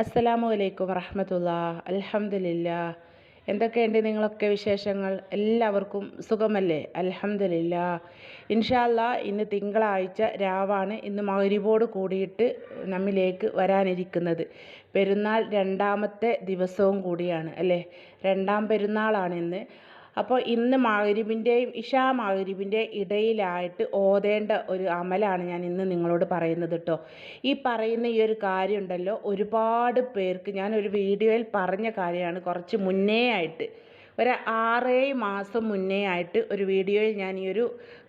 അസ്സലാമു അലൈക്കും വറഹമത്തുള്ള. അലഹമില്ല എന്തൊക്കെയുണ്ട് നിങ്ങളൊക്കെ വിശേഷങ്ങൾ? എല്ലാവർക്കും സുഖമല്ലേ? അലഹമില്ല ഇൻഷാല്ല ഇന്ന് തിങ്കളാഴ്ച രാവാണ് ഇന്ന് മഗ്രിബോട് കൂടിയിട്ട് നമ്മിലേക്ക് വരാനിരിക്കുന്നത്. പെരുന്നാൾ രണ്ടാമത്തെ ദിവസവും കൂടിയാണ് അല്ലേ? രണ്ടാം പെരുന്നാളാണ് ഇന്ന്. അപ്പോൾ ഇന്ന് മഗ്രിബിന്റെയും ഇഷാ മഗ്രിബിന്റെ ഇടയിലായിട്ട് ഓതേണ്ട ഒരു അമലാണ് ഞാൻ ഇന്ന് നിങ്ങളോട് പറയുന്നത് കേട്ടോ. ഈ പറയുന്ന ഈ ഒരു കാര്യം ഉണ്ടല്ലോ ഒരുപാട് പേർക്ക് ഞാൻ ഒരു വീഡിയോയിൽ പറഞ്ഞ കാര്യമാണ് കുറച്ച് മുന്നേ ആയിട്ട്. ഒരു ആറേഴ് മാസം മുന്നേ ആയിട്ട് ഒരു വീഡിയോയിൽ ഞാൻ ഈ ഒരു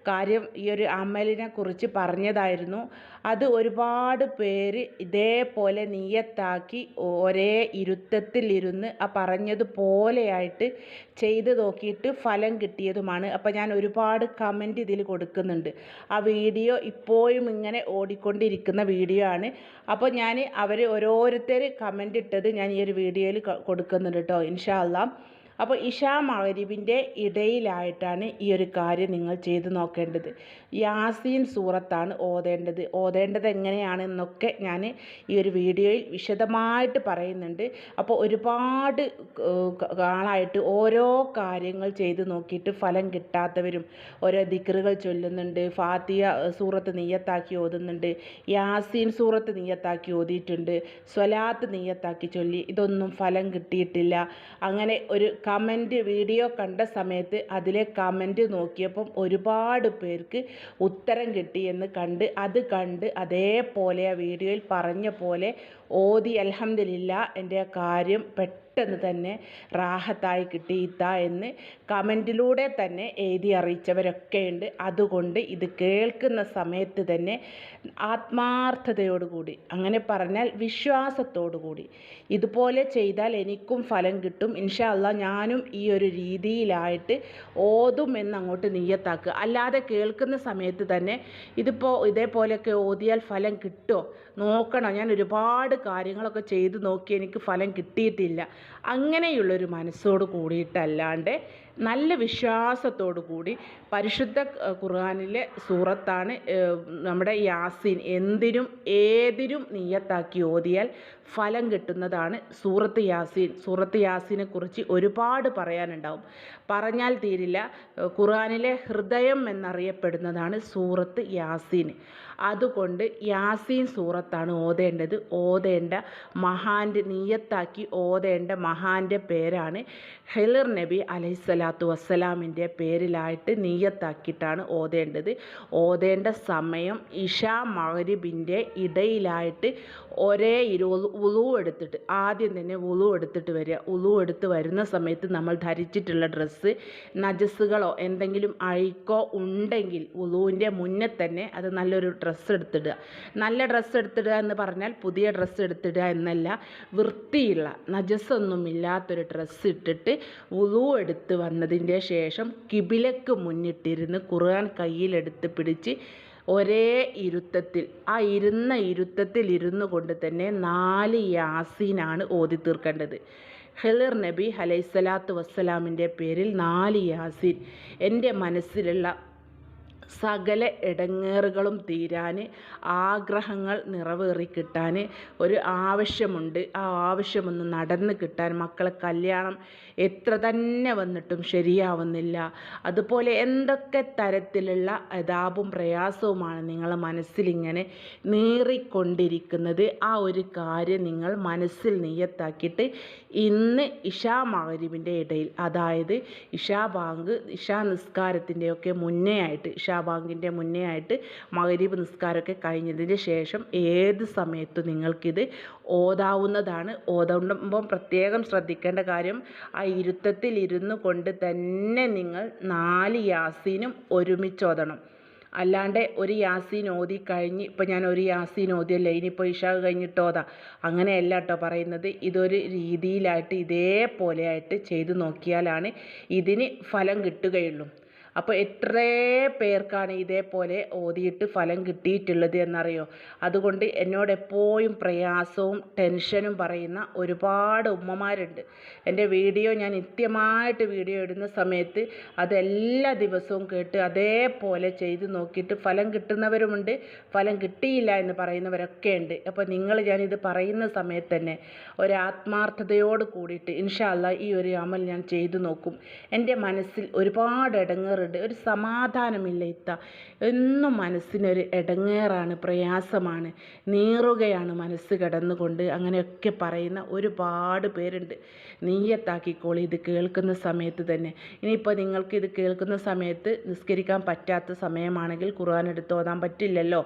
കാര്യം ഈ ഒരു അമലിനെ കുറിച്ച് പറഞ്ഞതായിരുന്നു. അത് ഒരുപാട് പേര് ഇതേപോലെ നീയത്താക്കി ഒരേ ഇരുത്തത്തിലിരുന്ന് ആ പറഞ്ഞതുപോലെയായിട്ട് ചെയ്ത് നോക്കിയിട്ട് ഫലം കിട്ടിയതുമാണ്. അപ്പോൾ ഞാൻ ഒരുപാട് കമന്റ് ഇതിൽ കൊടുക്കുന്നുണ്ട്. ആ വീഡിയോ ഇപ്പോഴും ഇങ്ങനെ ഓടിക്കൊണ്ടിരിക്കുന്ന വീഡിയോ ആണ്. അപ്പോൾ ഞാൻ അവർ ഓരോരുത്തർ കമന്റ് ഇട്ടത് ഞാൻ ഈ ഒരു വീഡിയോയിൽ കൊടുക്കുന്നുണ്ട് കേട്ടോ ഇൻഷാ അല്ലാ അപ്പോൾ ഇഷാ മഗ്രിബിന്റെ ഇടയിലായിട്ടാണ് ഈ ഒരു കാര്യം നിങ്ങൾ ചെയ്തു നോക്കേണ്ടത്. യാസീൻ സൂറത്താണ് ഓതേണ്ടത്. ഓതേണ്ടത് എങ്ങനെയാണെന്നൊക്കെ ഞാൻ ഈ ഒരു വീഡിയോയിൽ വിശദമായിട്ട് പറയുന്നുണ്ട്. അപ്പോൾ ഒരുപാട് ആളായിട്ട് ഓരോ കാര്യങ്ങൾ ചെയ്ത് നോക്കിയിട്ട് ഫലം കിട്ടാത്തവരും ഓരോ ദിക്റുകൾ ചൊല്ലുന്നുണ്ട്. ഫാത്തിയ സൂറത്ത് നീയത്താക്കി ഓതുന്നുണ്ട്. യാസീൻ സൂറത്ത് നീയത്താക്കി ഓതിയിട്ടുണ്ട്. സ്വലാത്ത് നീയത്താക്കി ചൊല്ലി. ഇതൊന്നും ഫലം കിട്ടിയിട്ടില്ല. അങ്ങനെ ഒരു കമന്റ് വീഡിയോ കണ്ട സമയത്ത് അതിലെ കമന്റ് നോക്കിയപ്പം ഒരുപാട് പേർക്ക് ഉത്തരം കിട്ടിയെന്ന് കണ്ട് അത് കണ്ട് അതേപോലെ ആ വീഡിയോയിൽ പറഞ്ഞ പോലെ ഓതി അൽഹംദുലില്ല എന്റെ കാര്യം പെട്ടെന്ന് തന്നെ റാഹത്തായി കിട്ടി ഇത്ത എന്ന് കമന്റിലൂടെ തന്നെ എഴുതി അറിയിച്ചവരൊക്കെ ഉണ്ട് അതുകൊണ്ട് ഇത് കേൾക്കുന്ന സമയത്ത് തന്നെ ആത്മാർത്ഥതയോടുകൂടി അങ്ങനെ പറഞ്ഞാൽ വിശ്വാസത്തോടു കൂടി ഇതുപോലെ ചെയ്താൽ എനിക്കും ഫലം കിട്ടും. ഇൻഷാ അല്ല ഞാനും ഈ ഒരു രീതിയിലായിട്ട് ഓതും എന്നങ്ങോട്ട് നീയത്താക്കുക അല്ലാതെ കേൾക്കുന്ന സമയത്ത് തന്നെ ഇതിപ്പോൾ ഇതേപോലെയൊക്കെ ഓതിയാൽ ഫലം കിട്ടുമോ നോക്കണം. ഞാൻ ഒരുപാട് കാര്യങ്ങളൊക്കെ ചെയ്ത് നോക്കി എനിക്ക് ഫലം കിട്ടിയിട്ടില്ല. അങ്ങനെയുള്ളൊരു മനസ്സോട് കൂടിയിട്ടല്ലാണ്ട് നല്ല വിശ്വാസത്തോടു കൂടി പരിശുദ്ധ ഖുർആാനിലെ സൂറത്താണ് നമ്മുടെ യാസിൻ എന്തിനും ഏതിനും നീയത്താക്കി ഓതിയാൽ ഫലം കിട്ടുന്നതാണ് സൂറത്ത് യാസീൻ. സൂറത്ത് യാസീനെ കുറിച്ച് ഒരുപാട് പറയാനുണ്ടാവും. പറഞ്ഞാൽ തീരില്ല. ഖുർആാനിലെ ഹൃദയം എന്നറിയപ്പെടുന്നതാണ് സൂറത്ത് യാസീൻ. അതുകൊണ്ട് യാസീൻ സൂറത്താണ് ഓതേണ്ടത്. ഓതേണ്ട മഹാന്റെ നീയത്താക്കി ഓതേണ്ട മഹാന്റെ പേരാണ് ഹെലിർ നബി അലൈഹിസ്സലാത്തു വസ്സലാമിന്റെ പേരിലായിട്ട് നീയത്താക്കിയിട്ടാണ് ഓതേണ്ടത്. ഓതേണ്ട സമയം ഇഷാ മഹരിബിന്റെ ഇടയിലായിട്ട് ഒരേ ഇരു ഉളു എടുത്തിട്ട് ആദ്യം തന്നെ ഉളു എടുത്തിട്ട് വരിക. ഉളു എടുത്ത് വരുന്ന സമയത്ത് നമ്മൾ ധരിച്ചിട്ടുള്ള ഡ്രസ്സ് നജസ്സുകളോ എന്തെങ്കിലും അഴുക്കോ ഉണ്ടെങ്കിൽ ഉളുവിന്റെ മുന്നേ തന്നെ അത് നല്ലൊരു ഡ്രസ്സ് എടുത്തിടുക. നല്ല ഡ്രസ്സ് എടുത്തിടുക എന്ന് പറഞ്ഞാൽ പുതിയ ഡ്രസ്സ് എടുത്തിടുക എന്നല്ല വൃത്തിയുള്ള നജസ്സൊന്നുമില്ലാത്തൊരു ഡ്രസ്സ് ഇട്ടിട്ട് ഉളു എടുത്ത് വന്നതിന്റെ ശേഷം കിബിലക്ക് മുന്നിട്ടിരുന്ന് ഖുർആൻ കയ്യിലെടുത്ത് പിടിച്ച് ഒരേ ഇരുത്തത്തിൽ ആ ഇരുന്ന ഇരുത്തത്തിൽ ഇരുന്നു കൊണ്ട് തന്നെ നാല് യാസീനാണ് ഓതി തീർക്കേണ്ടത്. ഹെലിർ നബി അലൈസലാത്തു വസ്സലാമിന്റെ പേരിൽ നാല് യാസീൻ. എന്റെ മനസ്സിലുള്ള സകല ഇടങ്ങേറുകളും തീരാൻ ആഗ്രഹങ്ങൾ നിറവേറി കിട്ടാൻ ഒരു ആവശ്യമുണ്ട്. ആ ആവശ്യമൊന്ന് നടന്ന് കിട്ടാൻ മക്കളെ കല്യാണം എത്ര തന്നെ വന്നിട്ടും ശരിയാവുന്നില്ല. അതുപോലെ എന്തൊക്കെ തരത്തിലുള്ള അതാപും പ്രയാസവുമാണ് നിങ്ങളെ മനസ്സിലിങ്ങനെ നീറിക്കൊണ്ടിരിക്കുന്നത്. ആ ഒരു കാര്യം നിങ്ങൾ മനസ്സിൽ നിയത്താക്കിയിട്ട് ഇന്ന് ഇഷാ മഗ്രിബിന്റെ ഇടയിൽ അതായത് ഇഷാ ബാങ്ക് ഇഷാ നിസ്കാരത്തിന്റെയൊക്കെ മുന്നേ ആയിട്ട് ഇഷാ ബാങ്കിന്റെ മുന്നേ ആയിട്ട് മകരീബ് നിസ്കാരമൊക്കെ കഴിഞ്ഞതിന് ശേഷം ഏത് സമയത്തും നിങ്ങൾക്കിത് ഓതാവുന്നതാണ്. ഓതുമ്പം പ്രത്യേകം ശ്രദ്ധിക്കേണ്ട കാര്യം ആ ഇരുത്തത്തിൽ ഇരുന്നു കൊണ്ട് തന്നെ നിങ്ങൾ നാല് യാസീനും ഒരുമിച്ച് ഓതണം. അല്ലാണ്ട് ഒരു യാസീൻ ഓതി കഴിഞ്ഞ് ഇപ്പം ഞാൻ ഒരു യാസീൻ ഓതിയല്ലേ ഇനിയിപ്പോൾ ഇഷാ കഴിഞ്ഞിട്ട് ഓതാ. അങ്ങനെയല്ല കേട്ടോ പറയുന്നത്. ഇതൊരു രീതിയിലായിട്ട് ഇതേപോലെയായിട്ട് ചെയ്തു നോക്കിയാലാണ് ഇതിന് ഫലം കിട്ടുകയുള്ളൂ. അപ്പോൾ എത്ര പേർക്കാണ് ഇതേപോലെ ഓതിയിട്ട് ഫലം കിട്ടിയിട്ടുള്ളത് എന്നറിയോ? അതുകൊണ്ട് എന്നോട് എപ്പോഴും പ്രയാസവും ടെൻഷനും പറയുന്ന ഒരുപാട് ഉമ്മമാരുണ്ട്. എന്റെ വീഡിയോ ഞാൻ നിത്യമായിട്ട് വീഡിയോ ഇടുന്ന സമയത്ത് അതെല്ലാ ദിവസവും കേട്ട് അതേപോലെ ചെയ്ത് നോക്കിയിട്ട് ഫലം കിട്ടുന്നവരുമുണ്ട് ഫലം കിട്ടിയില്ല എന്ന് പറയുന്നവരൊക്കെ ഉണ്ട് അപ്പോൾ നിങ്ങൾ ഞാനിത് പറയുന്ന സമയത്ത് തന്നെ ഒരാത്മാർത്ഥതയോട് കൂടിയിട്ട് ഇൻഷാല്ല ഈ ഒരു അമൽ ഞാൻ ചെയ്തു നോക്കും. എന്റെ മനസ്സിൽ ഒരുപാട് ഇടങ്ങേറുണ്ട് ഒരു സമാധാനമില്ല ഇത്ത. എന്നും മനസ്സിനൊരു ഇടങ്ങേറാണ് പ്രയാസമാണ്. നീറുകയാണ് മനസ്സ് കിടന്നുകൊണ്ട്. അങ്ങനെയൊക്കെ പറയുന്ന ഒരുപാട് പേരുണ്ട്. നീയത്താക്കിക്കോളി ഇത് കേൾക്കുന്ന സമയത്ത് തന്നെ. ഇനിയിപ്പോൾ നിങ്ങൾക്ക് ഇത് കേൾക്കുന്ന സമയത്ത് നിസ്കരിക്കാൻ പറ്റാത്ത സമയമാണെങ്കിൽ ഖുർആൻ എടുത്ത് ഓതാൻ പറ്റില്ലല്ലോ.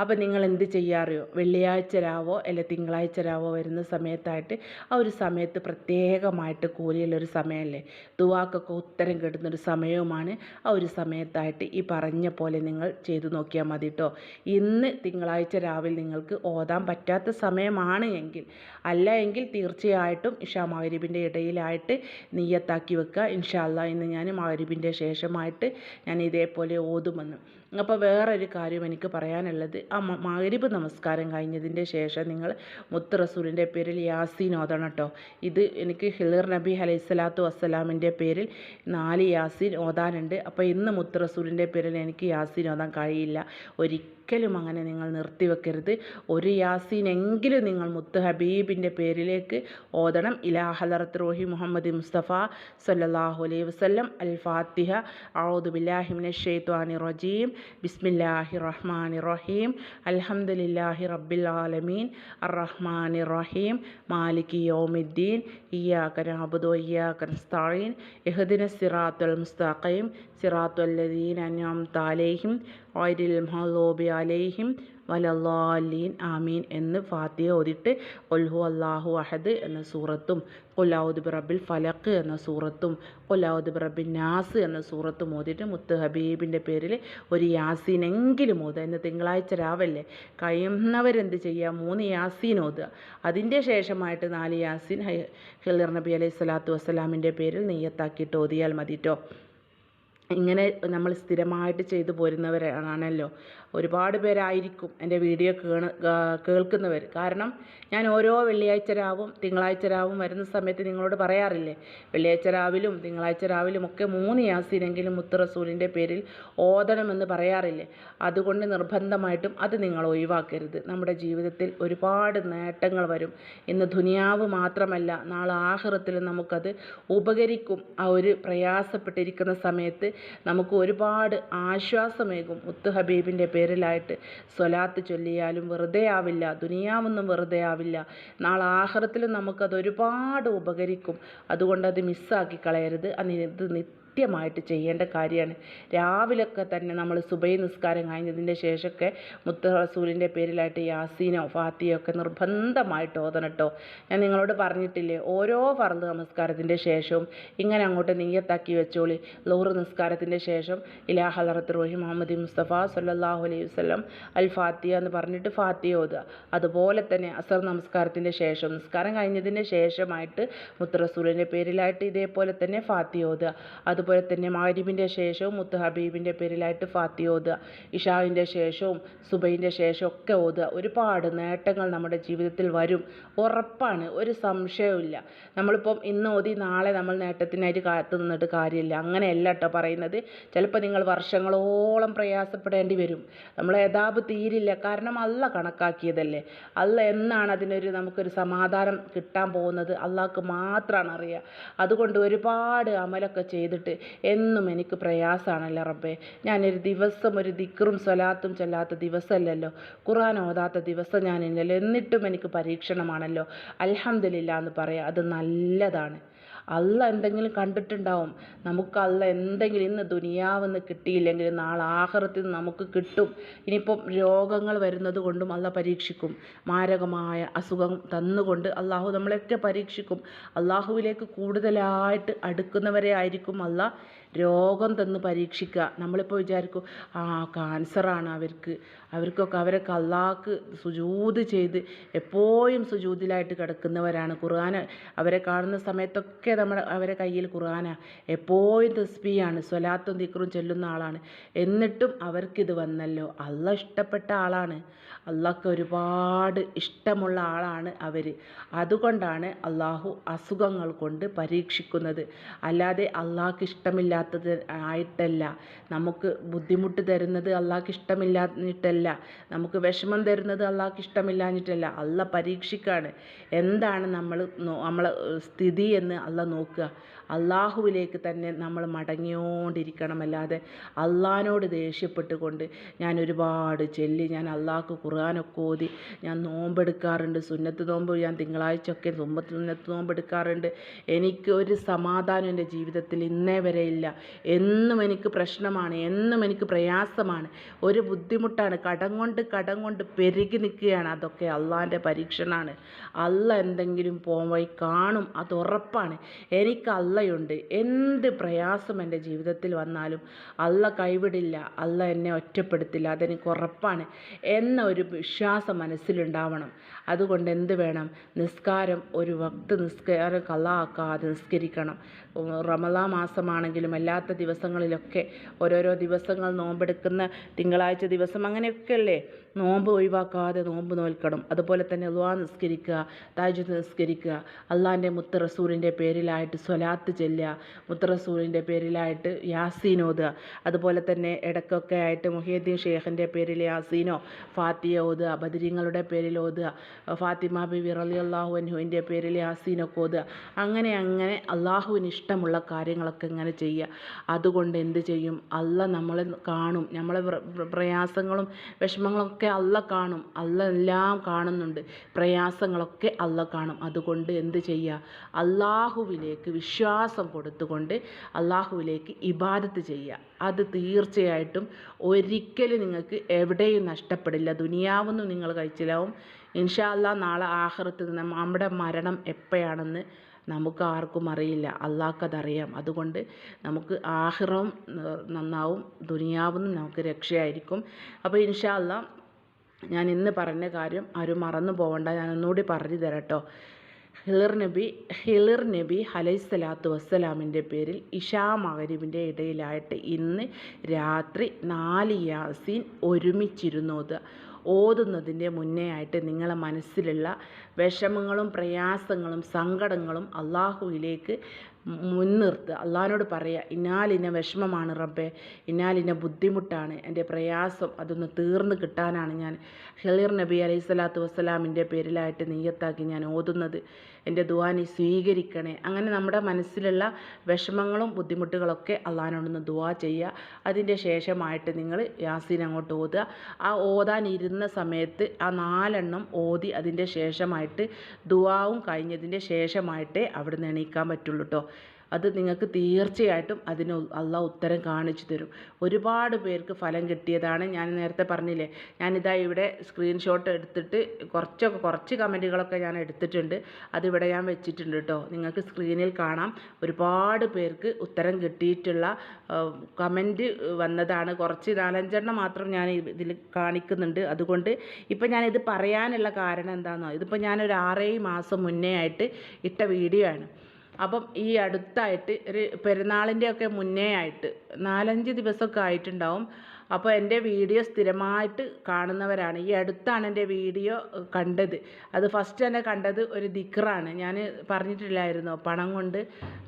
അപ്പോൾ നിങ്ങൾ എന്ത് ചെയ്യാറിയോ? വെള്ളിയാഴ്ച രാവോ അല്ലെ തിങ്കളാഴ്ച രാവോ വരുന്ന സമയത്തായിട്ട് ആ ഒരു സമയത്ത് പ്രത്യേകമായിട്ട് കൂലിയുള്ളൊരു സമയമല്ലേ? ദുവാക്കൊക്കെ ഉത്തരം കിട്ടുന്നൊരു സമയവുമാണ് ആ ഒരു സമയത്തായിട്ട് ഈ പറഞ്ഞ പോലെ നിങ്ങൾ ചെയ്തു നോക്കിയാൽ മതി കേട്ടോ ഇന്ന് തിങ്കളാഴ്ച രാവിലെ നിങ്ങൾക്ക് ഓതാൻ പറ്റാത്ത സമയമാണ് എങ്കിൽ അല്ല എങ്കിൽ തീർച്ചയായിട്ടും ഇഷാ മഹരീബിന്റെ ഇടയിലായിട്ട് നീയത്താക്കി വെക്കുക. ഇൻഷാല്ല ഇന്ന് ഞാൻ മഹരീബിന്റെ ശേഷമായിട്ട് ഞാൻ ഇതേപോലെ ഓതുമെന്ന്. അപ്പോൾ വേറൊരു കാര്യം എനിക്ക് പറയാനുള്ളത് ആ മഗ്രിബ് നമസ്കാരം കഴിഞ്ഞതിന്റെ ശേഷം നിങ്ങൾ മുത്ത് റസൂലിന്റെ പേരിൽ യാസീൻ ഓതണം കേട്ടോ. ഇത് എനിക്ക് ഹിളിർ നബി അലൈഹി സ്വലാത്തു വസ്സലാമിന്റെ പേരിൽ നാല് യാസീൻ ഓതാനുണ്ട്. അപ്പോൾ ഇന്ന് മുത്ത് റസൂലിന്റെ പേരിൽ എനിക്ക് യാസീൻ ഓതാൻ കഴിയില്ല. ഒരിക്കലും അങ്ങനെ നിങ്ങൾ നിർത്തിവെക്കരുത്. ഒരു യാസീനെങ്കിലും നിങ്ങൾ മുത്ത് ഹബീബിന്റെ പേരിലേക്ക് ഓതണം. ഇലാ ഹലറത്ത് റോഹി മുഹമ്മദ് മുസ്തഫ സല്ലാഹു അലൈഹി വസ്ലം അൽ ഫാത്തിഹ ഔദു ബില്ലാഹി മിനശ് ഷൈത്വാനി റജീം. ബിസ്മില്ലാഹി റഹ്മാനി റഹീം. അൽഹംദുലില്ലാഹി റബ്ബിൽ ആലമീൻ. അർറഹ്മാനി റഹീം. മാലിക് യോമിദ്ദീൻ. ഇയാക്കൻ അബുദോ ഇയാക്കൻ നസ്തഈൻ. എഹദിന സിറാത്തുൽ മുസ്താഖയും സിറാത്തുല്ലദീൻ ലദീന താലേഹിം ഓയിൽ മഗ്ദൂബി അലൈഹിം വലല്ലാലീൻ ആമീൻ എന്ന് ഫാത്തിഹ ഓതിട്ട് ഒൽഹു അള്ളാഹു അഹദ് എന്ന സൂറത്തും കൊല്ലാവുദ് റബ്ബിൽ ഫലക്ക് എന്ന സൂറത്തും കൊല്ലാവുദ് ബിറബിൻ നാസ് എന്ന സൂറത്തും ഓതിയിട്ട് മുത്ത് ഹബീബിന്റെ പേരിൽ ഒരു യാസീനെങ്കിലും ഓതുക. ഇന്ന് തിങ്കളാഴ്ച രാവല്ലേ കഴിയുന്നവരെന്ത് ചെയ്യുക? മൂന്ന് യാസീൻ ഓതുക. അതിന്റെ ശേഷമായിട്ട് നാല് യാസീൻ ഹിളർ നബി അലൈഹി സ്വലാത്തു വസ്സലാമിന്റെ പേരിൽ നെയ്യത്താക്കിയിട്ട് ഓതിയാൽ മതിട്ടോ? ഇങ്ങനെ നമ്മൾ സ്ഥിരമായിട്ട് ചെയ്തു പോരുന്നവരാണല്ലോ. ഒരുപാട് പേരായിരിക്കും എന്റെ വീഡിയോ കേണ കേൾക്കുന്നവർ. കാരണം ഞാൻ ഓരോ വെള്ളിയാഴ്ച രാവും തിങ്കളാഴ്ച രാവും വരുന്ന സമയത്ത് നിങ്ങളോട് പറയാറില്ലേ? വെള്ളിയാഴ്ച രാവിലും തിങ്കളാഴ്ച രാവിലും ഒക്കെ മൂന്ന് യാസീനെങ്കിലും മുത്ത് റസൂലിന്റെ പേരിൽ ഓതണമെന്ന് പറയാറില്ലേ? അതുകൊണ്ട് നിർബന്ധമായിട്ടും അത് നിങ്ങൾ ഒഴിവാക്കരുത്. നമ്മുടെ ജീവിതത്തിൽ ഒരുപാട് നേട്ടങ്ങൾ വരും. ഇന്ന് ദുനിയാവ് മാത്രമല്ല നാളെ ആഹ്റത്തിലും നമുക്കത് ഉപകരിക്കും. ആ ഒരു പ്രയാസപ്പെട്ടിരിക്കുന്ന സമയത്ത് നമുക്ക് ഒരുപാട് ആശ്വാസമേകും മുത്ത് ഹബീബിന്റെ പേരിലായിട്ട് സ്വലാത്ത് ചൊല്ലിയാലും വെറുതെ ആവില്ല ദുനിയാവൊന്നും വെറുതെ ആവില്ല. നാളെ ആഹ്റത്തിലും നമുക്കത് ഒരുപാട് ഉപകരിക്കും. അതുകൊണ്ട് അത് മിസ്സാക്കി കളയരുത്. അത് കൃത്യമായിട്ട് ചെയ്യേണ്ട കാര്യമാണ്. രാവിലെയൊക്കെ തന്നെ നമ്മൾ സുബൈ നിസ്കാരം കഴിഞ്ഞതിന്റെ ശേഷമൊക്കെ മുത്ത റസൂലിന്റെ പേരിലായിട്ട് യാസീനോ ഫാത്തിയോ ഒക്കെ നിർബന്ധമായിട്ട് ഓതണം കേട്ടോ. ഞാൻ നിങ്ങളോട് പറഞ്ഞിട്ടില്ലേ ഓരോ ഫർദ് നമസ്കാരത്തിന്റെ ശേഷവും ഇങ്ങനെ അങ്ങോട്ട് നീയത്താക്കി വെച്ചോളി. ലോറ് നിസ്കാരത്തിന്റെ ശേഷം ഇലാ ഹലറത്ത് റോഹി മുഹമ്മദ് മുസ്തഫ സല്ലാഹു അലൈഹി വസ്ലം അൽ ഫാത്തിയ എന്ന് പറഞ്ഞിട്ട് ഫാത്തിയ ഓതുക. അതുപോലെ തന്നെ അസർ നമസ്കാരത്തിന്റെ ശേഷം നിസ്കാരം കഴിഞ്ഞതിന്റെ ശേഷമായിട്ട് മുത്ത റസൂലിന്റെ പേരിലായിട്ട് ഇതേപോലെ തന്നെ ഫാത്തിയ ഓതുക. അതുപോലെ തന്നെ മാരിബിന്റെ ശേഷവും മുത്ത് ഹബീബിന്റെ പേരിലായിട്ട് ഫാത്തി ഓതുക ഇഷാവിന്റെ ശേഷവും സുബൈന്റെ ശേഷവും ഒക്കെ ഓതുക. ഒരുപാട് നേട്ടങ്ങൾ നമ്മുടെ ജീവിതത്തിൽ വരും. ഉറപ്പാണ്. ഒരു സംശയവുമില്ല. നമ്മളിപ്പം ഇന്ന് ഓതി നാളെ നമ്മൾ നേട്ടത്തിനായിട്ട് കാത്തു നിന്നിട്ട് കാര്യമില്ല. അങ്ങനെയല്ല കേട്ടോ പറയുന്നത്. ചിലപ്പോൾ നിങ്ങൾ വർഷങ്ങളോളം പ്രയാസപ്പെടേണ്ടി വരും. നമ്മൾ യഥാപ് തീരില്ല. കാരണം അല്ല കണക്കാക്കിയതല്ലേ. അല്ല എന്നാണ് അതിനൊരു നമുക്കൊരു സമാധാനം കിട്ടാൻ പോകുന്നത്? അള്ളാഹ്ക്ക് മാത്രമാണ് അറിയുക അതുകൊണ്ട് ഒരുപാട് അമലൊക്കെ ചെയ്തിട്ട് എന്നും എനിക്ക് പ്രയാസമാണല്ലോ റബ്ബേ. ഞാനൊരു ദിവസം ഒരു ദിക്റും സ്വലാത്തും ചൊല്ലാത്ത ദിവസമല്ലല്ലോ. ഖുറാൻ ഓതാത്ത ദിവസം ഞാനില്ലല്ലോ. എന്നിട്ടും എനിക്ക് പരീക്ഷണമാണല്ലോ. അൽഹംദുലില്ല എന്ന് പറയാം. അത് നല്ലതാണ്. അല്ല എന്തെങ്കിലും കണ്ടിട്ടുണ്ടാവും. നമുക്ക് അല്ല എന്തെങ്കിലും ഇന്ന് ദുനിയാവെന്ന് കിട്ടിയില്ലെങ്കിൽ നാളെ ആഹ്റത്തിൽ നമുക്ക് കിട്ടും. ഇനിയിപ്പം രോഗങ്ങൾ വരുന്നത് കൊണ്ടും അല്ല പരീക്ഷിക്കും. മാരകമായ അസുഖം തന്നുകൊണ്ട് അള്ളാഹു നമ്മളെയൊക്കെ പരീക്ഷിക്കും. അള്ളാഹുവിലേക്ക് കൂടുതലായിട്ട് അടുക്കുന്നവരെ ആയിരിക്കും അല്ല രോഗം തന്ന് പരീക്ഷിക്കുക. നമ്മളിപ്പോൾ വിചാരിക്കും ആ ക്യാൻസറാണ് അവർക്ക്. അവർക്കൊക്കെ അവരെ അള്ളാഹ്ക്ക് സുജൂത് ചെയ്ത് എപ്പോഴും സുജൂതിലായിട്ട് കിടക്കുന്നവരാണ്. ഖുർആൻ അവരെ കാണുന്ന സമയത്തൊക്കെ നമ്മൾ അവരെ കയ്യിൽ ഖുർആനാണ് എപ്പോഴും തസ്ബിയാണ് സ്വലാത്തും ദിക്റും ചൊല്ലുന്ന ആളാണ്. എന്നിട്ടും അവർക്കിത് വന്നല്ലോ. അള്ള ഇഷ്ടപ്പെട്ട ആളാണ്. അള്ളാഹ്ക്ക് ഒരുപാട് ഇഷ്ടമുള്ള ആളാണ് അവർ അതുകൊണ്ടാണ് അള്ളാഹു അസുഖങ്ങൾ കൊണ്ട് പരീക്ഷിക്കുന്നത്. അല്ലാതെ അള്ളാഹ്ക്ക് ഇഷ്ടമില്ലാത്തത് ആയിട്ടല്ല. നമുക്ക് ബുദ്ധിമുട്ട് തരുന്നത് അള്ളാഹ്ക്ക് ഇഷ്ടമില്ലാഞ്ഞിട്ടല്ല. നമുക്ക് വിഷമം തരുന്നത് അള്ളാഹ്ക്ക് ഇഷ്ടമില്ലാഞ്ഞിട്ടല്ല. അള്ള പരീക്ഷിക്കാണ്. എന്താണ് നമ്മൾ നമ്മളെ സ്ഥിതി എന്ന് അള്ള നോക്കുക. അള്ളാഹുവിലേക്ക് തന്നെ നമ്മൾ മടങ്ങിയോണ്ടിരിക്കണം അല്ലാതെ അള്ളാഹിനോട് ദേഷ്യപ്പെട്ടുകൊണ്ട് ഞാൻ ഒരുപാട് ചൊല്ലി ഞാൻ അള്ളാഹ്ക്ക് ഖുർആാനൊക്കെ ഓതി ഞാൻ നോമ്പെടുക്കാറുണ്ട് സുന്നത്ത് നോമ്പ് ഞാൻ തിങ്കളാഴ്ചയൊക്കെ സുമ്പത്ത് സുന്നത്ത് നോമ്പെടുക്കാറുണ്ട്. എനിക്ക് ഒരു സമാധാനം എന്റെ ജീവിതത്തിൽ ഇന്നേ വരെ ഇല്ല. എന്നും എനിക്ക് പ്രശ്നമാണ് എന്നും എനിക്ക് പ്രയാസമാണ്. ഒരു ബുദ്ധിമുട്ടാണ് കടം കൊണ്ട് കടം കൊണ്ട് പെരുകി നിൽക്കുകയാണ്. അതൊക്കെ അള്ളാന്റെ പരീക്ഷണമാണ്. അള്ള എന്തെങ്കിലും പോയി കാണും അത് ഉറപ്പാണ്. എനിക്ക് അള്ളയുണ്ട്. എന്ത് പ്രയാസം എന്റെ ജീവിതത്തിൽ വന്നാലും അള്ള കൈവിടില്ല അള്ള എന്നെ ഒറ്റപ്പെടുത്തില്ല. അതെനിക്ക് ഉറപ്പാണ്. എന്ന ഒരു വിശ്വാസം മനസ്സിലുണ്ടാവണം. അതുകൊണ്ട് എന്ത് വേണം? നിസ്കാരം ഒരു വക്ത് നിസ്കാരം കള്ളാക്കാതെ നിസ്കരിക്കണം. റമലാ മാസമാണെങ്കിലും അല്ലാത്ത ദിവസങ്ങളിലൊക്കെ ഓരോരോ ദിവസങ്ങൾ നോമ്പെടുക്കുന്ന തിങ്കളാഴ്ച ദിവസം അങ്ങനെയൊക്കെ അല്ലേ നോമ്പ് ഒഴിവാക്കാതെ നോമ്പ് നോൽക്കണം. അതുപോലെ തന്നെ ലുവാ നിസ്കരിക്കുക താജ്ജുദ് നിസ്കരിക്കുക. അള്ളാന്റെ മുത്തറസൂറിന്റെ പേരിലായിട്ട് സ്വലാത്ത് ചെല്ലുക മുത്തറസൂറിന്റെ പേരിലായിട്ട് യാസീൻ അതുപോലെ തന്നെ ഇടയ്ക്കൊക്കെ ആയിട്ട് മുഹിയുദ്ദീൻ ഷേഖിന്റെ പേരിൽ യാസീനോ ഫാത്തിയ ഓതുക ബദരീങ്ങളുടെ പേരിൽ ഓതുക. ഫാത്തിമ ബിബി റലി അള്ളാഹു അനുവിന്റെ പേരിൽ യാസീനൊക്കെ ഓതുക അങ്ങനെ അങ്ങനെ അള്ളാഹുവിന് ഇഷ്ടമുള്ള കാര്യങ്ങളൊക്കെ ഇങ്ങനെ ചെയ്യുക. അതുകൊണ്ട് എന്ത് ചെയ്യും? അല്ല നമ്മളെ കാണും. നമ്മളെ പ്രയാസങ്ങളും വിഷമങ്ങളൊക്കെ അല്ല കാണും. അല്ല എല്ലാം കാണുന്നുണ്ട്. പ്രയാസങ്ങളൊക്കെ അല്ല കാണും. അതുകൊണ്ട് എന്ത് ചെയ്യുക? അള്ളാഹുവിലേക്ക് വിശ്വാസം കൊടുത്തുകൊണ്ട് അള്ളാഹുവിലേക്ക് ഇബാദത്ത് ചെയ്യുക. അത് തീർച്ചയായിട്ടും ഒരിക്കലും നിങ്ങൾക്ക് എവിടെയും നഷ്ടപ്പെടില്ല. ദുനിയാവൊന്നും നിങ്ങൾ കഴിച്ചിലാവും ഇൻഷാല്ല നാളെ ആഹ്റത്ത് നമ്മുടെ മരണം എപ്പോഴാണെന്ന് നമുക്ക് ആർക്കും അറിയില്ല. അള്ളാഹ്ക്കതറിയാം അതുകൊണ്ട് നമുക്ക് ആഹ്റവും നന്നാവും. ദുനിയാവൊന്നും നമുക്ക് രക്ഷയായിരിക്കും. അപ്പോൾ ഇൻഷാല്ല ഞാൻ ഇന്ന് പറഞ്ഞ കാര്യം ആരും മറന്നു പോകണ്ട ഞാൻ ഒന്നുകൂടി പറഞ്ഞു തരാം കേട്ടോ ഹിളിർ നബി ഹിളിർ നബി അലൈഹിസ്സലാത്തു വസ്സലാമിന്റെ പേരിൽ ഇഷാ മകരിവിന്റെ ഇടയിലായിട്ട് ഇന്ന് രാത്രി നാല് യാസീൻ ഒരുമിച്ചിരുന്നത്. ഓതുന്നതിന്റെ മുന്നേ ആയിട്ട് നിങ്ങളെ മനസ്സിലുള്ള വിഷമങ്ങളും പ്രയാസങ്ങളും സങ്കടങ്ങളും അള്ളാഹുവിലേക്ക് മുൻനിർത്തുക അള്ളഹാനോട് പറയുക ഇന്നാലിന്ന വിഷമമാണ് റബ്ബേ ഇന്നാലിന്ന ബുദ്ധിമുട്ടാണ് എന്റെ പ്രയാസം അതൊന്ന് തീർന്ന് കിട്ടാനാണ് ഞാൻ ഹലീർ നബി അലൈഹി സ്വലാത്തു വസ്സലാമിന്റെ പേരിലായിട്ട് നെയ്യത്താക്കി ഞാൻ ഓതുന്നത്. എന്റെ ദുവാനി സ്വീകരിക്കണേ. അങ്ങനെ നമ്മുടെ മനസ്സിലുള്ള വിഷമങ്ങളും ബുദ്ധിമുട്ടുകളൊക്കെ അള്ളഹാനോടൊന്ന് ദുവാ ചെയ്യുക. അതിന്റെ ശേഷമായിട്ട് നിങ്ങൾ യാസീൻ അങ്ങോട്ട് ഓതുക. ആ ഓതാനിരുന്ന സമയത്ത് ആ നാലെണ്ണം ഓതി അതിന്റെ ശേഷമായിട്ട് ദുവാവും കഴിഞ്ഞതിന്റെ ശേഷമായിട്ടേ അവിടുന്ന് എണീക്കാൻ പറ്റുള്ളൂ കേട്ടോ അത് നിങ്ങൾക്ക് തീർച്ചയായിട്ടും അതിന് അള്ളാഹ് ഉത്തരം കാണിച്ചു തരും. ഒരുപാട് പേർക്ക് ഫലം കിട്ടിയതാണ്. ഞാൻ നേരത്തെ പറഞ്ഞില്ലേ ഞാനിതാ ഇവിടെ സ്ക്രീൻഷോട്ട് എടുത്തിട്ട് കുറച്ചൊക്കെ കുറച്ച് കമന്റുകളൊക്കെ ഞാൻ എടുത്തിട്ടുണ്ട്. അതിവിടെ ഞാൻ വെച്ചിട്ടുണ്ട് കേട്ടോ. നിങ്ങൾക്ക് സ്ക്രീനിൽ കാണാം. ഒരുപാട് പേർക്ക് ഉത്തരം കിട്ടിയിട്ടുള്ള കമന്റ് വന്നതാണ്. കുറച്ച് നാലഞ്ചെണ്ണം മാത്രം ഞാൻ ഇതിൽ കാണിക്കുന്നുണ്ട്. അതുകൊണ്ട് ഇപ്പം ഞാനിത് പറയാനുള്ള കാരണം എന്താണെന്നോ ഇതിപ്പോൾ ഞാനൊരു ആറേഴ് മാസം മുന്നേ ആയിട്ട് ഇട്ട വീഡിയോ ആണ്. അപ്പം ഈ അടുത്തായിട്ട് ഒരു പെരുന്നാളിന്റെയൊക്കെ മുന്നേ ആയിട്ട് നാലഞ്ച് ദിവസമൊക്കെ ആയിട്ടുണ്ടാവും. അപ്പോൾ എന്റെ വീഡിയോ സ്ഥിരമായിട്ട് കാണുന്നവരാണ്. ഈ അടുത്താണ് എന്റെ വീഡിയോ കണ്ടത്. അത് ഫസ്റ്റ് തന്നെ കണ്ടത് ഒരു ദിക്റാണ്. ഞാൻ പറഞ്ഞിട്ടില്ലായിരുന്നു. പണം കൊണ്ട്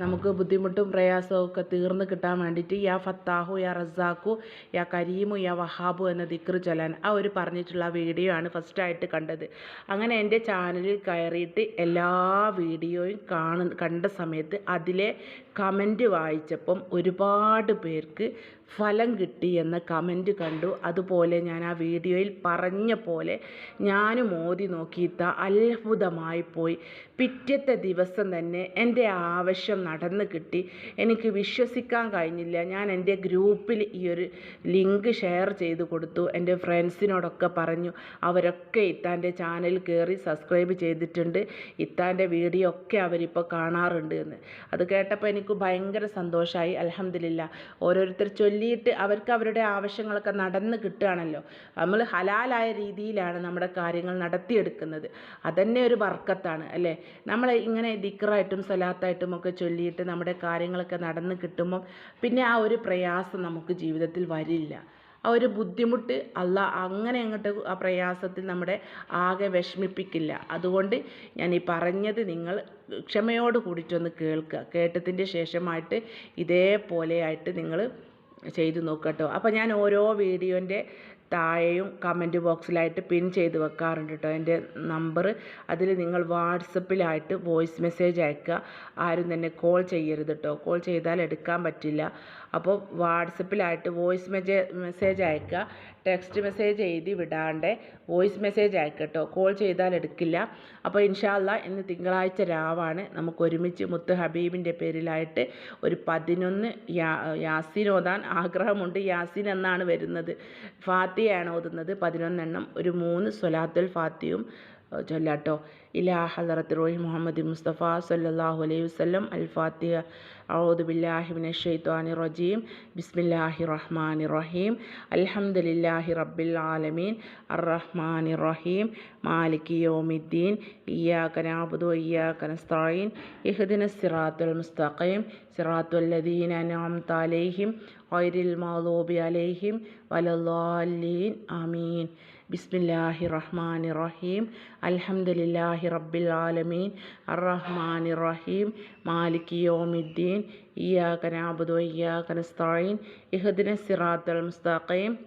നമുക്ക് ബുദ്ധിമുട്ടും പ്രയാസവും ഒക്കെ തീർന്നു കിട്ടാൻ വേണ്ടിയിട്ട് യാ ഫത്താഹു യാ റസാഖു യാ കരീമു യാ വഹാബു എന്ന ദിക്റ് ചൊല്ലാൻ ആ ഒരു പറഞ്ഞിട്ടുള്ള വീഡിയോ ആണ് ഫസ്റ്റായിട്ട് കണ്ടത്. അങ്ങനെ എന്റെ ചാനലിൽ കയറിയിട്ട് എല്ലാ വീഡിയോയും കാണു കണ്ട സമയത്ത് അതിലെ കമന്റ് വായിച്ചപ്പം ഒരുപാട് പേർക്ക് ഫലം കിട്ടി എന്ന കമന്റ് കണ്ടു. അതുപോലെ ഞാൻ ആ വീഡിയോയിൽ പറഞ്ഞ പോലെ ഞാനും ഓതി നോക്കിയിത്ത അത്ഭുതമായി പോയി. പിറ്റത്തെ ദിവസം തന്നെ എന്റെ ആവശ്യം നടന്നു കിട്ടി. എനിക്ക് വിശ്വസിക്കാൻ കഴിഞ്ഞില്ല. ഞാൻ എന്റെ ഗ്രൂപ്പിൽ ഈ ഒരു ലിങ്ക് ഷെയർ ചെയ്ത് കൊടുത്തു. എന്റെ ഫ്രണ്ട്സിനോടൊക്കെ പറഞ്ഞു. അവരൊക്കെ ഇത്താന്റെ ചാനൽ കയറി സബ്സ്ക്രൈബ് ചെയ്തിട്ടുണ്ട്. ഇത്താന്റെ വീഡിയോ ഒക്കെ അവരിപ്പോൾ കാണാറുണ്ട് എന്ന്. അത് കേട്ടപ്പോൾ എനിക്ക് ഭയങ്കര സന്തോഷമായി അലഹമില്ല ഓരോരുത്തർ ചൊല്ലിയിട്ട് അവർക്ക് അവരുടെ ആവശ്യങ്ങളൊക്കെ നടന്ന് കിട്ടുകയാണല്ലോ. നമ്മൾ ഹലാലായ രീതിയിലാണ് നമ്മുടെ കാര്യങ്ങൾ നടത്തിയെടുക്കുന്നത്. അതന്നെ ഒരു വർക്കത്താണ് അല്ലേ? നമ്മൾ ഇങ്ങനെ ദിക്റായിട്ടും സലാത്തായിട്ടും ഒക്കെ ചൊല്ലിയിട്ട് നമ്മുടെ കാര്യങ്ങളൊക്കെ നടന്ന് കിട്ടുമ്പം പിന്നെ ആ ഒരു പ്രയാസം നമുക്ക് ജീവിതത്തിൽ വരില്ല. ആ ഒരു ബുദ്ധിമുട്ട് അല്ല അങ്ങനെ അങ്ങോട്ട് ആ പ്രയാസത്തിൽ നമ്മുടെ ആകെ വിഷമിപ്പിക്കില്ല. അതുകൊണ്ട് ഞാൻ ഈ പറഞ്ഞത് നിങ്ങൾ ക്ഷമയോട് കൂടിയിട്ടൊന്ന് കേൾക്കുക. കേട്ടതിന്റെ ശേഷമായിട്ട് ഇതേപോലെയായിട്ട് നിങ്ങൾ ചെയ്ത് നോക്കട്ടോ. അപ്പോൾ ഞാൻ ഓരോ വീഡിയോന്റെ താഴെയും കമന്റ് ബോക്സിലായിട്ട് പിൻ ചെയ്ത് വെക്കാറുണ്ട് കേട്ടോ എന്റെ നമ്പർ അതിൽ നിങ്ങൾ വാട്സപ്പിലായിട്ട് വോയിസ് മെസ്സേജ് അയക്കുക. ആരും തന്നെ കോൾ ചെയ്യരുത് കേട്ടോ കോൾ ചെയ്താൽ എടുക്കാൻ പറ്റില്ല. അപ്പോൾ വാട്സപ്പിലായിട്ട് വോയിസ് മെസ്സേജ് മെസ്സേജ് അയക്കുക. ടെക്സ്റ്റ് മെസ്സേജ് എഴുതി വിടാണ്ട് വോയിസ് മെസ്സേജ് അയക്കട്ടോ. കോൾ ചെയ്താൽ എടുക്കില്ല. അപ്പോൾ ഇൻഷാല്ല ഇന്ന് തിങ്കളാഴ്ച രാവാണ്. നമുക്ക് ഒരുമിച്ച് മുത്ത് ഹബീബിന്റെ പേരിലായിട്ട് ഒരു പതിനൊന്ന് യാ യാസീൻ ഓതാൻ ആഗ്രഹമുണ്ട്. യാസീൻ എന്നാണ് വരുന്നത്. ഫാത്തിയാണ് ഓതുന്നത്. പതിനൊന്നെണ്ണം. ഒരു മൂന്ന് സൊലാത്തുൽ ഫാത്തിയും ചൊല്ലാട്ടോ. ഇലാ ഹലറത്ത് റോഹി മുഹമ്മദ് മുസ്തഫ സല്ലല്ലാഹു അലൈഹി വസല്ലം അൽ ഫാത്തിഹ ഔദു ബില്ലാഹി മിനശ് ശൈത്വാനിർ റജീം. ബിസ്മില്ലാഹിർ റഹ്മാനിർ റഹീം. അൽഹംദുലില്ലാഹി റബ്ബിൽ ആലമീൻ. അർ അർറഹ്മാനിർ റഹീം. മാലികി യൗമിദ്ദീൻ. ഇയ്യാക നഅബുദു വഇയ്യാക നസ്തഈൻ. ഇഹ്ദിനസ് സിറാത്തുൽ മുസ്തഖീം. സിറാത്തുൽ ലദീന അൻഅംത അലൈഹിം. ഗൈറിൽ മഗ്ദൂബി അലൈഹിം. വലല്ലാലീൻ ആമീൻ. ബിസ്മില്ലാഹി റഹ്മാൻ റഹീം അൽഹംദുലില്ലാഹി റബ്ബിൽ ആലമീൻ അറഹ്മാൻ റഹീം മാലിക് യോമിദ്ദീൻ. ഇയ്യാക നഅബുദു വഇയ്യാക നസ്തഈൻ. ഇഹ്ദിന സിറാത്തുൽ മുസ്തഖീം.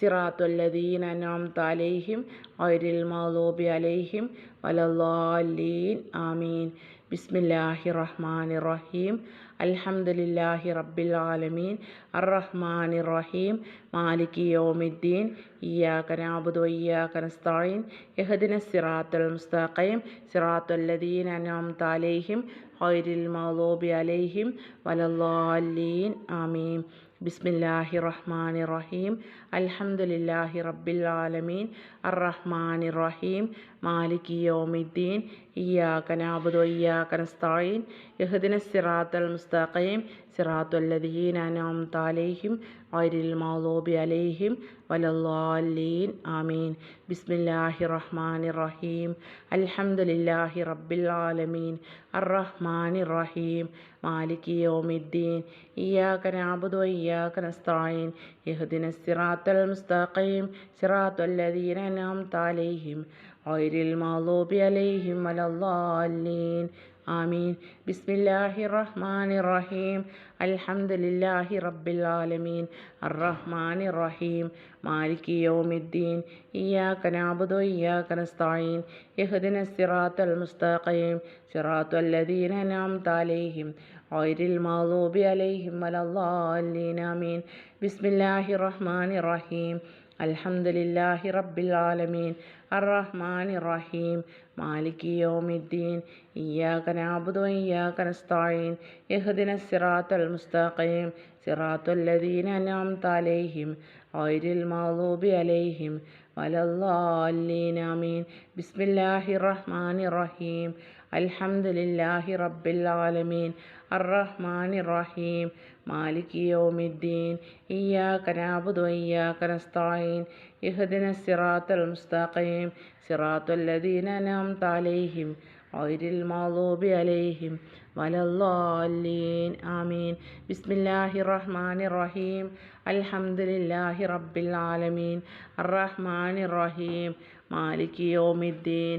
സിറാത്തുൽ ലദീന അൻഅംത അലൈഹിം. ഐരിൽ മഗ്ദൂബി അലൈഹിം. വലല്ലാലീൻ ആമീൻ. ബിസ്മില്ലാഹി റഹ്മാൻ റഹീം അൽഹംദുലില്ലാഹി റബ്ബിൽ ആലമീൻ. അർറഹ്മാനി റഹീം മാലിക് യൗമിദ്ദീൻ. ഇയ്യാക നഅബുദു വഇയ്യാക നസ്തഈൻ ഇഹ്ദിന സിറാത്തുൽ മുസ്തഖീം. സിറാത്തുല്ലദീൻ അൻഅംത അലൈഹിം. ഗൈറിൽ മഗ്ദൂബി അലൈഹിം. വലദ്ദാല്ലീൻ ആമീൻ. ബിസ്മില്ലാഹി റഹ്മാൻ റഹീം. അൽഹംദുലില്ലാഹി റബ്ബിൽ ആലമീൻ. അർറഹ്മാനി റഹീം മാലിക് യോമിദ്ദീൻ. ഇയ്യാക നഅബുദു വഇയ്യാക നസ്തഈൻ ഇഹ്ദിന സിറാത്തുൽ മുസ്തഖീം. സിറാത്തുൽ ലദീന അൻഅംത അലൈഹിം. ഗൈറിൽ മഗ്ദൂബി അലൈഹിം. വലദ്ദാല്ലീൻ ആമീൻ. ബിസ്മില്ലാഹി റഹ്മാൻ ഇറഹീം അൽഹംദുലില്ലാഹി റബ്ബിൽ ആലമീൻ. അർറഹ്മാനി റഹീം മാലിക് യോമിദ്ദീൻ. ഇയ്യാക നഅബുദു വഇയ്യാക നസ്തഈൻ ഇഹ്ദിന സിറാത്തൽ മുസ്തഖീം സിറാത്തുൽ അൻഅംത അലൈഹിം ഗൈറിൽ മഗ്ദൂബി അലൈഹിം വലദ്ദാല്ലീൻ ആമീൻ. ബിസ്മില്ലാഹി റഹ്മാനി റഹീം അൽഹംദുലില്ലാഹി റബ്ബിൽ ആലമീൻ അർറഹ്മാനി റഹീം മാലിക് യൗമിദ്ദീൻ. ഇയ്യാക നഅബുദു ഇയ്യാക നസ്തഈൻ ഇഹ്ദിന സിറാത്തുൽ മുസ്തഖീം. സിറാത്തുൽ ലദീന അൻഅംത അലൈഹിം. ഗൈറിൽ മഗ്ദൂബി അലൈഹിം വലദ്ദാല്ലീൻ ആമീൻ. ബിസ്മില്ലാഹി റഹ്മാനി റഹീം അൽഹംദുലില്ലാഹി റബ്ബിൽ ആലമീൻ. അർറഹ്മാനി റഹീം മാലിക് യൗമിദ്ദീൻ. ഇയ്യാക നഅബുദു വഇയ്യാക നസ്തഈൻ ഇഹ്ദിന സിറാത്തുൽ മുസ്തഖീം. സിറാത്തുൽ ലദീന അൻഅംത അലൈഹിം. ഗൈറിൽ മഗ്ദൂബി അലൈഹിം. വലദ്ദാല്ലീൻ ആമീൻ ബിസ്മില്ലാഹി റഹ്മാനി റഹീം അൽഹംദുലില്ലാഹി റബ്ബിൽ ആലമീൻ. അർറഹ്മാനി റഹീം മാലിക് യൗമിദ്ദീൻ ഇയ്യാക നഅബുദു ഇയ്യാക നസ്തഈൻ ഇഹ്ദിന സിറാത്തുൽ മുസ്തഖീം സിറാത്തുൽ ലദീന അൻഅംത അലൈഹിം ഗൈറിൽ മഗ്ദൂബി അലൈഹിം വലദ്ദാല്ലീൻ ആമീൻ. ബിസ്മില്ലാഹി റഹ്മാനിർ റഹീം. അൽഹംദുലില്ലാഹി റബ്ബിൽ ആലമീൻ. അർറഹ്മാനി റഹീം. മാലിക് യൗമിദ്ദീൻ.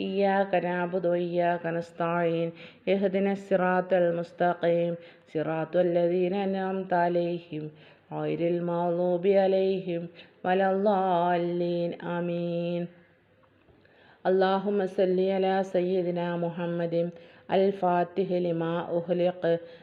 إياك نعبد وإياك نستعين اهدنا الصراط المستقيم صراط الذين أنعمت عليهم غير المغضوب عليهم ولا الضالين آمين اللهم صل على سيدنا محمد الفاتح لما أخلق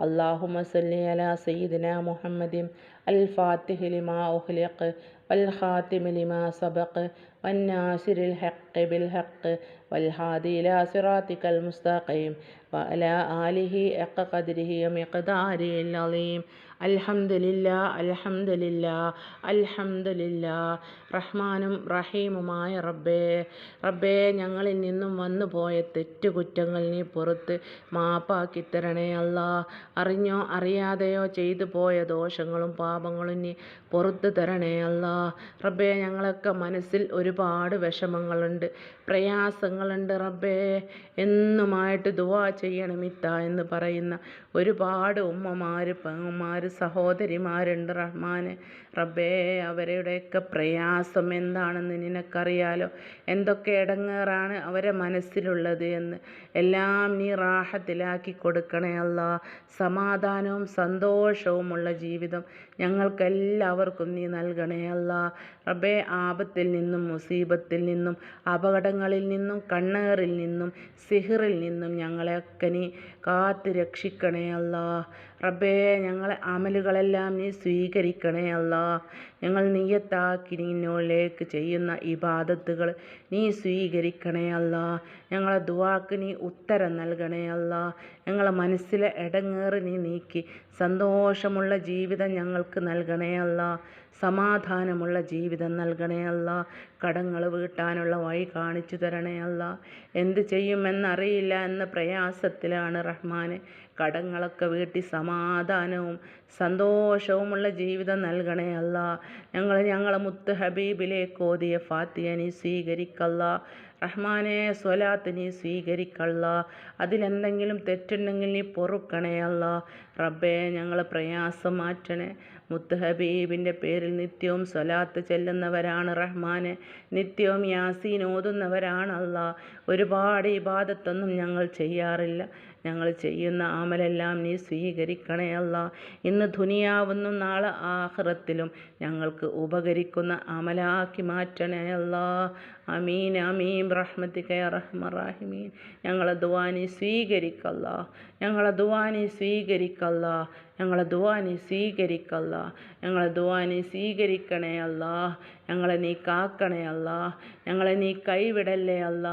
اللهم صل على سيدنا محمد الفاتح لما أخلق والخاتم لما سبق والناصر الحق بالحق والهادي إلى صراطك المستقيم وعلى آله حق قدره ومقداره العظيم الحمد لله الحمد لله الحمد لله റഹ്മാനും റഹീമുമായ റബ്ബേ റബ്ബേ ഞങ്ങളിൽ നിന്നും വന്നു പോയ തെറ്റുകുറ്റങ്ങൾ നീ പുറത്ത് മാപ്പാക്കി തരണേ അല്ല. അറിഞ്ഞോ അറിയാതെയോ ചെയ്തു പോയ ദോഷങ്ങളും പാപങ്ങളും നീ പുറത്ത് തരണേ അല്ല. റബ്ബേ ഞങ്ങളൊക്കെ മനസ്സിൽ ഒരുപാട് വിഷമങ്ങളുണ്ട് പ്രയാസങ്ങളുണ്ട് റബ്ബേ. എന്നുമായിട്ട് ദുവാ ചെയ്യണമിത്ത എന്ന് പറയുന്ന ഒരുപാട് ഉമ്മമാർ പെങ്ങന്മാർ സഹോദരിമാരുണ്ട് റഹ്മാന്. റബ്ബേ അവരുടെയൊക്കെ പ്രയാസം എന്താണെന്ന് നിനക്കറിയാലോ? എന്തൊക്കെ ഇടങ്ങേറാണ് അവരെ മനസ്സിലുള്ളത് എന്ന്. എല്ലാം നീ റാഹത്തിലാക്കി കൊടുക്കണേ അല്ല സമാധാനവും സന്തോഷവുമുള്ള ജീവിതം ഞങ്ങൾക്കെല്ലാവർക്കും നീ നൽകണേ അല്ലാ. റബ്ബേ ആപത്തിൽ നിന്നും മുസീബത്തിൽ നിന്നും അപകടങ്ങളിൽ നിന്നും കണ്ണേറിൽ നിന്നും സിഹിറിൽ നിന്നും ഞങ്ങളെയൊക്കെ നീ കാത്തു രക്ഷിക്കണേ അല്ലാ. റബ്ബേ ഞങ്ങളെ അമലുകളെല്ലാം നീ സ്വീകരിക്കണേ അല്ലാ. ഞങ്ങൾ നീയത്താക്കി നിന്നോളിലേക്ക് ചെയ്യുന്ന ഇബാദത്തുകൾ നീ സ്വീകരിക്കണേ അല്ല. ഞങ്ങളെ ദുവാക്ക് നീ ഉത്തരം നൽകണേ അല്ല. ഞങ്ങളെ മനസ്സിലെ ഇടങ്ങേറ് നീ നീക്കി. സന്തോഷമുള്ള ജീവിതം ഞങ്ങൾക്ക് നൽകണേ അല്ല. സമാധാനമുള്ള ജീവിതം നൽകണേ അല്ല. കടങ്ങൾ വീട്ടാനുള്ള വഴി കാണിച്ചു തരണേ അല്ല. എന്ത് ചെയ്യുമെന്നറിയില്ല എന്ന പ്രയാസത്തിലാണ് റഹ്മാന്. കടങ്ങളൊക്കെ വീട്ടി സമാധാനവും സന്തോഷവുമുള്ള ജീവിതം നൽകണേ അല്ല. ഞങ്ങൾ ഞങ്ങളെ മുത്ത് ഹബീബിലേക്ക് ഓതിയ ഫാത്തിയ നീ സ്വീകരിക്കല്ല. റഹ്മാനെ സ്വലാത്ത് നീ സ്വീകരിക്കല്ല. അതിലെന്തെങ്കിലും തെറ്റുണ്ടെങ്കിൽ നീ പൊറുക്കണേ അല്ല. റബ്ബേ ഞങ്ങൾ പ്രയാസം മാറ്റണേ. മുത്ത് ഹബീബിന്റെ പേരിൽ നിത്യവും സ്വലാത്ത് ചെല്ലുന്നവരാണ് റഹ്മാനെ. നിത്യവും യാസീൻ ഓതുന്നവരാണല്ല ഒരുപാട് ഇബാദത്തൊന്നും ഞങ്ങൾ ചെയ്യാറില്ല. ഞങ്ങൾ ചെയ്യുന്ന ആമലെല്ലാം നീ സ്വീകരിക്കണേ അല്ല. ഇന്ന് ദുനിയാവുന്നും നാളെ ആഹ്റത്തിലും ഞങ്ങൾക്ക് ഉപകരിക്കുന്ന അമലാക്കി മാറ്റണേ അല്ല. അമീൻ അമീൻ. റഹ്മത്തി റഹ്മറാഹിമീൻ ഞങ്ങളെ ദുവാനി സ്വീകരിക്കല്ല. ഞങ്ങളെ ദുവാനി സ്വീകരിക്കല്ല. ഞങ്ങളെ ദുവാനി സ്വീകരിക്കല്ല. ഞങ്ങളെ ദുവാനി സ്വീകരിക്കണേ അല്ല. ഞങ്ങളെ നീ കാക്കണേ അല്ല. ഞങ്ങളെ നീ കൈവിടല്ലേ അല്ല.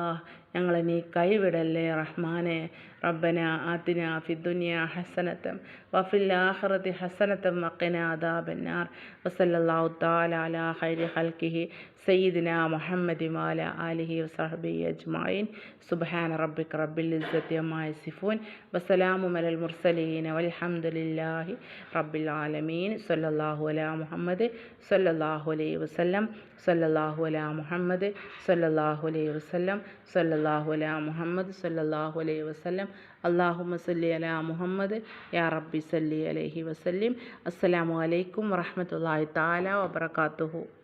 ഞങ്ങളെ നീ കൈവിടല്ലേ റഹ്മാനെ. റബ്ബന ആത്തിന ഫിദ്ദുനിയ ഹസനത്തം വഫിൽ ആഖിറതി ഹസനത്തം വഖിന അദാബന്നാർ. വസല്ലല്ലാഹു തആല അലാ ഖൈരി ഖൽഖിഹി. സയ്യിദിന മുഹമ്മദി മാല ആലിഹി വസഹബി അജ്മഈൻ. സുബ്ഹാന റബ്ബിക റബ്ബിൽ ഇസ്സത്തി അമ്മാ യസിഫൂൻ. വസലാമു അലൽ മുർസലീൻ വൽഹംദുലില്ലാഹി റബ്ബിൽ ആലമീൻ. സല്ലാഹു അലാ മുഹമ്മദ് സല്ലാഹു അലൈഹി വസല്ലം. സല്ലാഹു അലാ മുഹമ്മദ് സല്ലാഹു അലൈഹി വസല്ലം. സല്ലാഹു അലാ മുഹമ്മദ് സല്ലാഹു അലൈഹി വസല്ലം. അള്ളാഹുമ്മ സല്ലി അലാ മുഹമ്മദ്. യാ റബ്ബി സല്ലി അലൈഹി വസല്ലിം. അസ്സലാമു അലൈക്കും വറഹ്മത്തുള്ളാഹി തആല വബറകാതുഹു